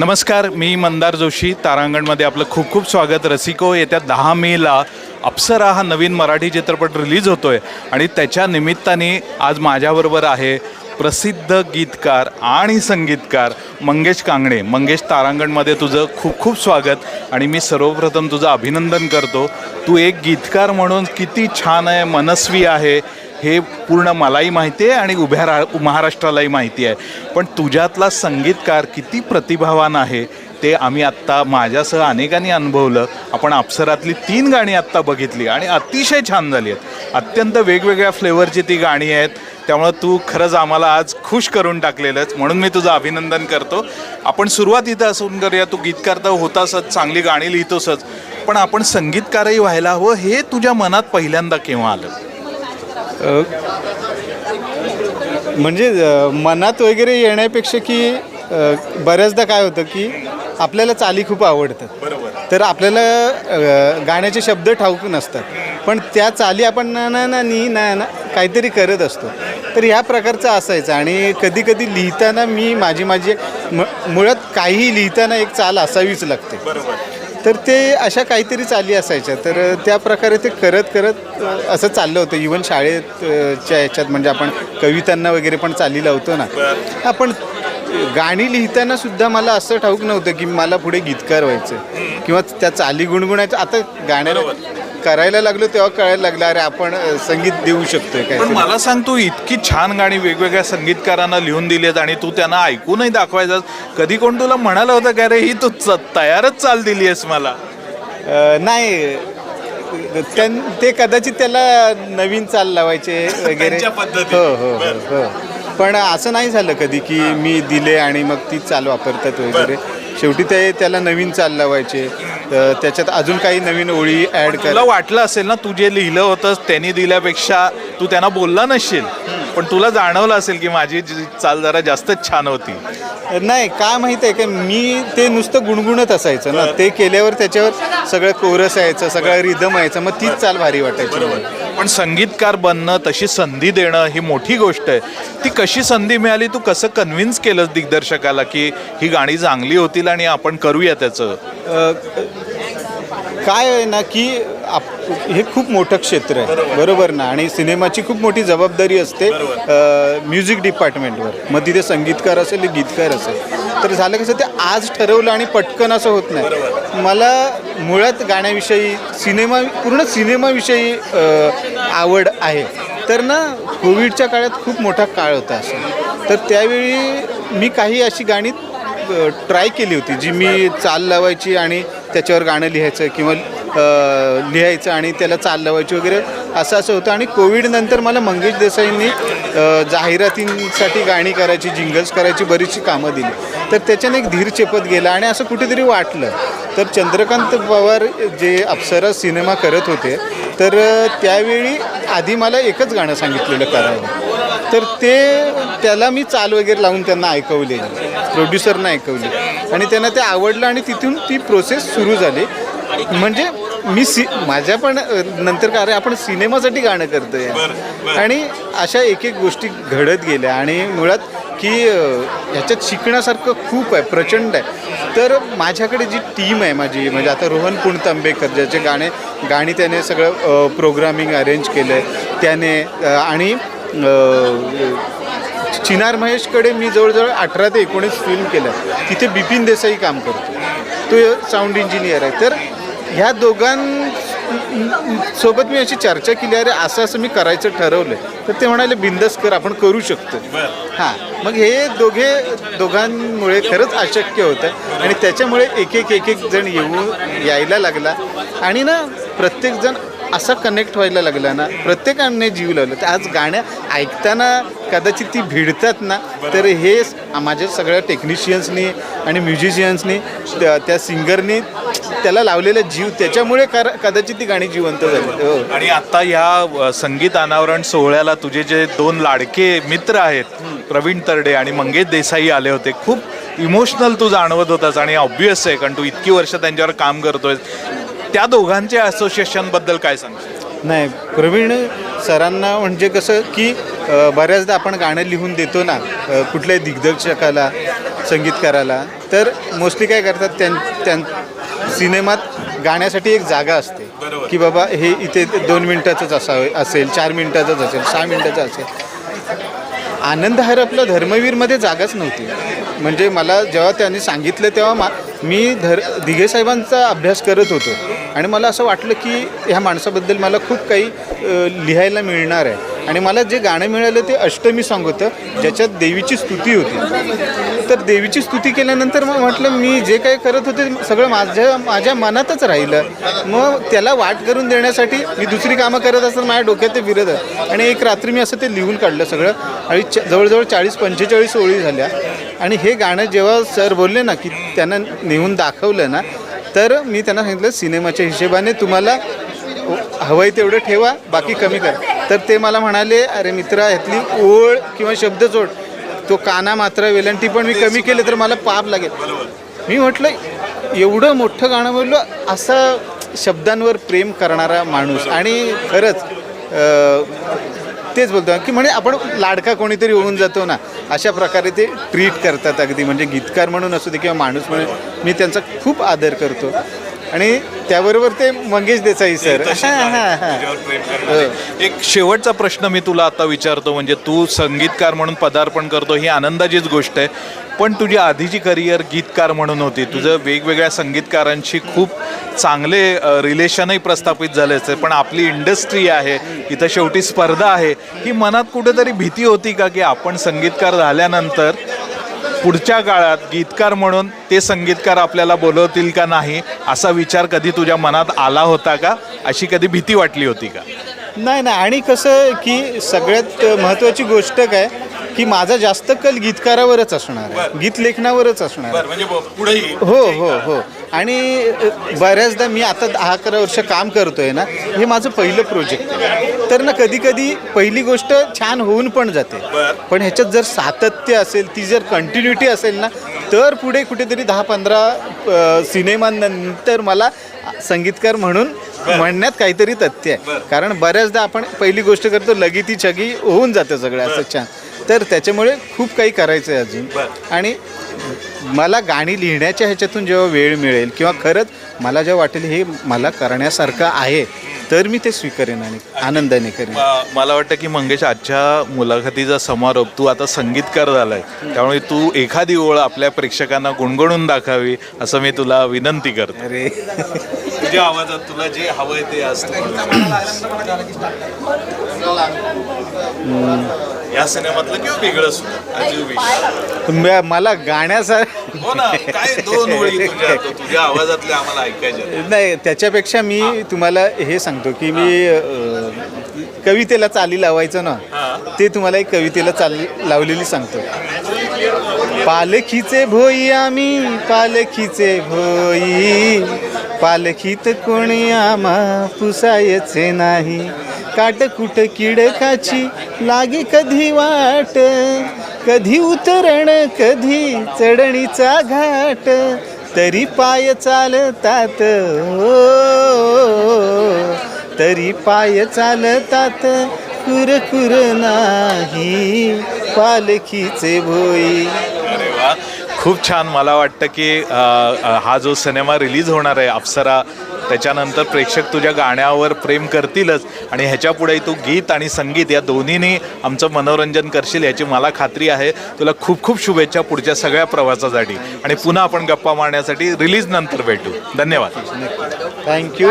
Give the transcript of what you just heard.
नमस्कार मी मंदार जोशी. तारांगणमध्ये आपलं खूप खूप स्वागत. रसिको येत्या दहा मेला अप्सरा हा नवीन मराठी चित्रपट रिलीज होतोय. आणि त्याच्या निमित्ताने आज माझ्याबरोबर आहे प्रसिद्ध गीतकार आणि संगीतकार मंगेश कांगणे. मंगेश तारांगणमध्ये तुझं खूप खूप स्वागत. आणि मी सर्वप्रथम तुझं अभिनंदन करतो. तू एक गीतकार म्हणून किती छान आहे मनस्वी आहे. हे पूर्ण मलाही माहिती आहे आणि उभ्या रा महाराष्ट्रालाही माहिती आहे. पण तुझ्यातला संगीतकार किती प्रतिभावान आहे ते आम्ही आत्ता माझ्यासह अनेकांनी अनुभवलं. आपण अप्सरातली तीन गाणी आत्ता बघितली आणि अतिशय छान झाली आहेत. अत्यंत वेगवेगळ्या फ्लेवरची ती गाणी आहेत. त्यामुळं तू खरंच आम्हाला आज खुश करून टाकलेलंच म्हणून मी तुझं अभिनंदन करतो. आपण सुरुवात इथं असून करूया. तू गीतकार तर होतासच चांगली गाणी लिहितोसच. पण आपण संगीतकारही व्हायला हवं हे तुझ्या मनात पहिल्यांदा केव्हा आलं? म्हणजे मनात वगैरे येण्यापेक्षा की बऱ्याचदा काय होतं की आपल्याला चाली खूप आवडतात. तर आपल्याला गाण्याचे शब्द ठाऊक नसतात. पण त्या चाली आपण ना ना ना नी ना ना काहीतरी करत असतो. तर ह्या प्रकारचं असायचं आणि कधी कधी लिहिताना मी माझी माझी म मुळात काहीही लिहिताना एक चाल असावीच लागते. तर ते अशा काहीतरी चाली असायच्या. तर त्या प्रकारे ते करत करत असं चाललं होतं. इवन शाळेच्या ह्याच्यात म्हणजे आपण कवितांना वगैरे पण चाली लावतो ना. आपण गाणी लिहिताना सुद्धा मला असं ठाऊक नव्हतं की मला पुढे गीतकार व्हायचं किंवा त्या चाली गुणगुणायचं. आता गाण्याला करायला लागलो तेव्हा कळायला लागलं अरे आपण संगीत देऊ शकतोय काय पण मला सांग तू इतकी छान गाणी वेगवेगळ्या संगीतकारांना लिहून दिलीत आणि तू त्यांना ऐकूनही दाखवायचं कधी कोण तुला म्हणालं होतं का रे ही तू च- तयारच चाल दिली आहेस मला. अ, नाही. त्यां ते कदाचित त्याला नवीन चाल लावायचे वगैरे. त्यांच्या पद्धतीने. हो हो हो हो. पण असं नाही झालं कधी की मी दिले आणि मग ती चाल वापरतात वगैरे. शेवटी ते त्याला नवीन चाल लावायचे. त्याच्यात अजून काही नवीन ओळी ॲड कर तुला वाटलं असेल ना तू जे लिहिलं होतंस त्यांनी दिल्यापेक्षा तू त्यांना बोलला नसशील. पण तुला जाणवलं असेल की माझी चाल जरा जास्तच छान होती. नाही काय माहीत आहे का मी ते नुसतं गुणगुणत असायचं ना. ते केल्यावर त्याच्यावर सगळं कोरस यायचं सगळं रिदम यायचं मग तीच चाल भारी वाटायची. मला. पण संगीतकार बनणं तशी संधी देणं ही मोठी गोष्ट आहे. ती कशी संधी मिळाली? तू कसं कन्व्हिन्स केलंस दिग्दर्शकाला की ही गाणी चांगली होतील आणि आपण करूया त्याचं? काय आहे ना की आप हे खूप मोठं क्षेत्र आहे. बरोबर ना? आणि सिनेमाची खूप मोठी जबाबदारी असते म्युझिक डिपार्टमेंटवर मग तिथे संगीतकार असेल गीतकार असेल. तर झालं कसं ते आज ठरवलं आणि पटकन असं होत नाही. मला मुळात गाण्याविषयी सिनेमा पूर्ण सिनेमाविषयी आवड आहे. तर ना कोविडच्या काळात खूप मोठा काळ होता असं. तर त्यावेळी मी काही अशी गाणी ट्राय केली होती जी मी चाल लावायची आणि त्याच्यावर गाणं लिहायचं किंवा लिहायचं आणि त्याला चाल लावायची वगैरे असं असं होतं. आणि कोविडनंतर मला मंगेश देसाईंनी जाहिरातींसाठी गाणी करायची जिंगल्स करायची बरीचशी कामं दिली. तर त्याच्याने एक धीर चेपत गेला आणि असं कुठेतरी वाटलं. तर चंद्रकांत पवार जे अप्सरा सिनेमा करत होते तर त्यावेळी आधी मला एकच गाणं सांगितलेलं करावं. तर ते त्याला मी चाल वगैरे लावून त्यांना ऐकवले. प्रोड्युसरना ऐकवले. आणि त्यांना ते आवडलं आणि तिथून ती प्रोसेस सुरू झाली. म्हणजे मी सी माझ्या पण नंतर का अरे आपण सिनेमासाठी गाणं करतोय. आणि अशा एक एक गोष्टी घडत गेल्या. आणि मुळात की ह्याच्यात शिकण्यासारखं खूप आहे प्रचंड आहे. तर माझ्याकडे जी टीम आहे माझी म्हणजे आता रोहन पुणतांबेकर ज्याचे गाणे गाणी त्याने सगळं प्रोग्रामिंग अरेंज केलं आहे त्याने आणि चिनार महेशकडे मी जवळजवळ अठरा ते एकोणीस फिल्म केलं तिथे बिपिन देसाई काम करतो. तो साऊंड इंजिनियर आहे. तर ह्या दोघां सोबत मी अशी चर्चा केली अरे असं असं मी करायचं ठरवलं तर ते म्हणाले बिंदस कर आपण करू शकतो. हां मग हे दोघे दोघांमुळे खरंच अशक्य होतं. आणि त्याच्यामुळे एक एक एक एक जण येऊ यायला लागला. आणि ना प्रत्येकजण असा कनेक्ट व्हायला लागला ना प्रत्येकाने जीव लावलं. तर आज गाण्या ऐकताना कदाचित ती भिडतात ना तर हे माझ्या सगळ्या टेक्निशियन्सनी आणि म्युझिशियन्सनी त्या त्या सिंगरनी त्याला लावलेला जीव त्याच्यामुळे कर कदाचित ती गाणी जिवंत झाली. हो. आणि आता या अ, संगीत अनावरण सोहळ्याला तुझे जे दोन लाडके मित्र आहेत प्रवीण तरडे आणि मंगेश देसाई आले होते. खूप इमोशनल तू जाणवत होतास आणि ऑब्वियस आहे कारण तू इतकी वर्ष त्यांच्यावर काम करतोय. त्या दोघांच्या असोसिएशनबद्दल काय सांगशील? नाही प्रवीण सरांना म्हणजे कसं की बऱ्याचदा आपण गाणं लिहून देतो ना कुठल्याही दिग्दर्शकाला संगीतकाराला तर मोस्टली काय करतात त्यां त्यां सिनेमात गाण्यासाठी एक जागा असते. की बाबा हे इथे दोन मिनटाचंच असावं असेल चार मिनटाचंच असेल सहा मिनटाचं असेल. आनंद हरपला धर्मवीरमध्ये जागाच नव्हती. म्हणजे मला जेव्हा त्यांनी सांगितलं तेव्हा मा मी धर दिघे साहेबांचा अभ्यास करत होतो. आणि मला असं वाटलं की ह्या माणसाबद्दल मला खूप काही लिहायला मिळणार आहे. आणि मला जे गाणं मिळालं ते अष्टमी सॉंग होतं ज्याच्यात देवीची स्तुती होती. तर देवीची स्तुती केल्यानंतर मग म्हटलं मी जे काही करत होते सगळं माझ्या माझ्या मनातच राहिलं. मग त्याला वाट करून देण्यासाठी मी दुसरी कामं करत असताना माझ्या डोक्यात ते फिरत आणि एक रात्री मी असं ते लिहून काढलं सगळं. आणि च- जवळजवळ चाळीस पंचेचाळीस ओळी झाल्या. आणि हे गाणं जेव्हा सर बोलले ना की त्यांना नेऊन दाखवलं ना तर मी त्यांना सांगितलं सिनेमाच्या हिशेबाने तुम्हाला हवंय तेवढं ठेवा बाकी कमी करा. तर ते मला म्हणाले अरे मित्रा ह्यातली ओळ किंवा शब्दजोड तो काना मात्र वेलंटी पण मी कमी केले तर मला पाप लागेल. मी म्हटलं एवढं मोठं गाणं बोललो असा शब्दांवर प्रेम करणारा माणूस. आणि खरंच तेच बोलतो की म्हणजे आपण लाडका कोणीतरी होऊन जातो ना. अशा प्रकारे ते ट्रीट करतात अगदी. म्हणजे गीतकार म्हणून असू दे किंवा माणूस म्हणून मी त्यांचा खूप आदर करतो. आणि त्याबरोबर ते मंगेश देसाई सर. हां एक शेवटचा प्रश्न मी तुला आता विचारतो म्हणजे तू संगीतकार म्हणून पदार्पण करतो ही आनंदाचीच गोष्ट आहे. पण तुझी आधीची करिअर गीतकार म्हणून होती. तुझं वेगवेगळ्या संगीतकारांशी खूप चांगले रिलेशनही प्रस्थापित झाले असते पण आपली इंडस्ट्री आहे इथं शेवटी स्पर्धा आहे. ही मनात कुठेतरी भीती होती का की आपण संगीतकार झाल्यानंतर पुढच्या काळात गीतकार म्हणून ते संगीतकार आपल्याला बोलवतील का नाही असा विचार कधी तुझ्या मनात आला होता का? अशी कधी भीती वाटली होती का? नाही ना आणि कसं की सगळ्यात महत्त्वाची गोष्ट काय की माझा जास्त कल गीतकारावरच असणार आहे. गीत लेखनावरच असणार आहे. म्हणजे पुढेही. हो हो हो. आणि बऱ्याचदा मी आता दहा अकरा वर्ष काम करतोय ना हे माझं पहिलं प्रोजेक्ट आहे. तर ना कधी कधी पहिली गोष्ट छान होऊन पण जाते. पण ह्याच्यात जर सातत्य असेल ती जर कंटिन्युटी असेल ना तर पुढे कुठेतरी दहा पंधरा अ, सिनेमांनंतर मला संगीतकार म्हणून म्हणण्यात काहीतरी तथ्य आहे. कारण बऱ्याचदा आपण पहिली गोष्ट करतो लगीती छगी होऊन जातं सगळं असं छान. तर त्याच्यामुळे खूप काही करायचं आहे अजून आणि मला गाणी लिहिण्याच्या ह्याच्यातून जेव्हा वेळ मिळेल किंवा खरंच मला जेव्हा वाटेल हे मला करण्यासारखं आहे तर मी ते स्वीकारेन आणि आनंदाने करेन. मला वाटतं की मंगेश आजच्या मुलाखतीचा समारोप तू आता संगीतकार झालाय. त्यामुळे तू एखादी ओळ आपल्या प्रेक्षकांना गुणगुणून दाखावी असं मी तुला विनंती करतो. अरे. तुझ्या आवाजात तुला जे हवंय ते या सिनेमातलं किंवा वेगळं सुद्धा. म- मला गाण्यासा हो ना काय दोन ओळी तुझ्या तुझ्या आवाजातल्या आम्हाला ऐकायच्या नाही त्याच्यापेक्षा मी तुम्हाला हे सांगतो की मी अ, कवितेला चाली लावायचं ना ते तुम्हाला एक कवितेला चाल लावलेली सांगतो. पालखीचे भोई आम्ही पालखीचे भोई. पालखीत कोणी आम्हा पुसायचे नाही. काटकुट किडकाची लागे कधी वाट कधी उतरण कधी चढणीचा घाट तरी पाय चालतात हो तरी पाय चालतात कुर कुर नाही पालखीचे भोई. वा. खूप छान. मला वाटतं की हा जो सिनेमा रिलीज होणार आहे अप्सरा त्याच्यानंतर प्रेक्षक तुझ्या गाण्यावर प्रेम करतीलच. आणि ह्याच्यापुढेही तू गीत आणि संगीत या दोन्हीने आमचं मनोरंजन करशील याची मला खात्री आहे. तुला खूप खूप शुभेच्छा पुढच्या सगळ्या प्रवासासाठी. आणि पुन्हा आपण गप्पा मारण्यासाठी रिलीज नंतर भेटू. धन्यवाद. थँक्यू